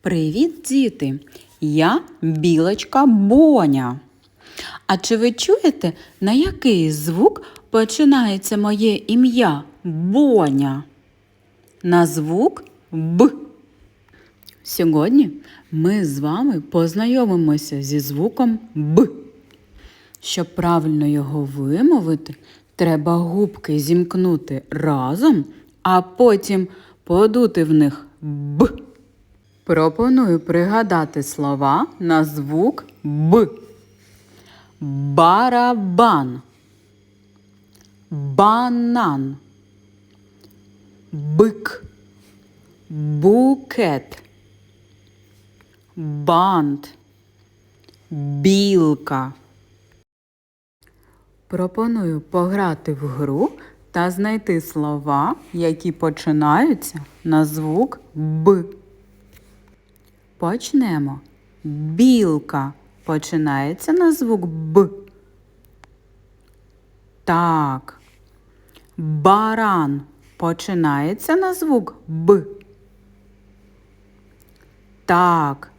Привіт, діти! Я білочка Боня. А чи ви чуєте, на який звук починається моє ім'я Боня? На звук Б. Сьогодні ми з вами познайомимося зі звуком Б. Щоб правильно його вимовити, треба губки зімкнути разом, а потім подути в них Б. Пропоную пригадати слова на звук Б. Барабан. Банан. Бик. Букет. Бант. Білка. Пропоную пограти в гру та знайти слова, які починаються на звук Б. Почнемо. Білка починається на звук Б. Так. Баран починається на звук Б. Так.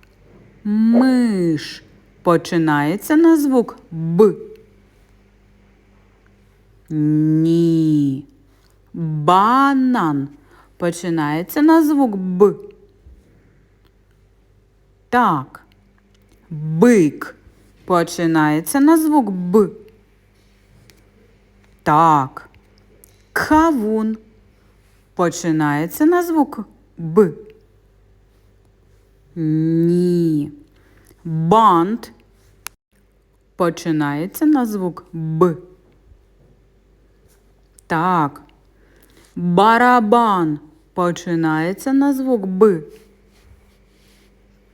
Миш починається на звук Б. Ні. Банан починається на звук Б. Так. Бик починається на звук Б. Так. Кавун починається на звук Б. Ні. Бант починається на звук Б. Так. Барабан починається на звук Б.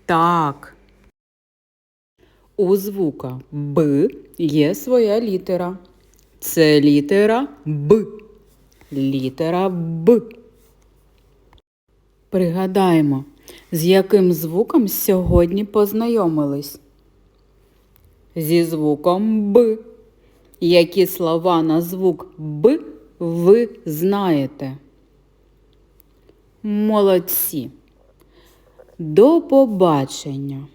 Так. У звука Б є своя літера. Це літера Б. Літера Б. Пригадаємо, з яким звуком сьогодні познайомились. Зі звуком Б. Які слова на звук Б ви знаєте? Молодці. До побачення!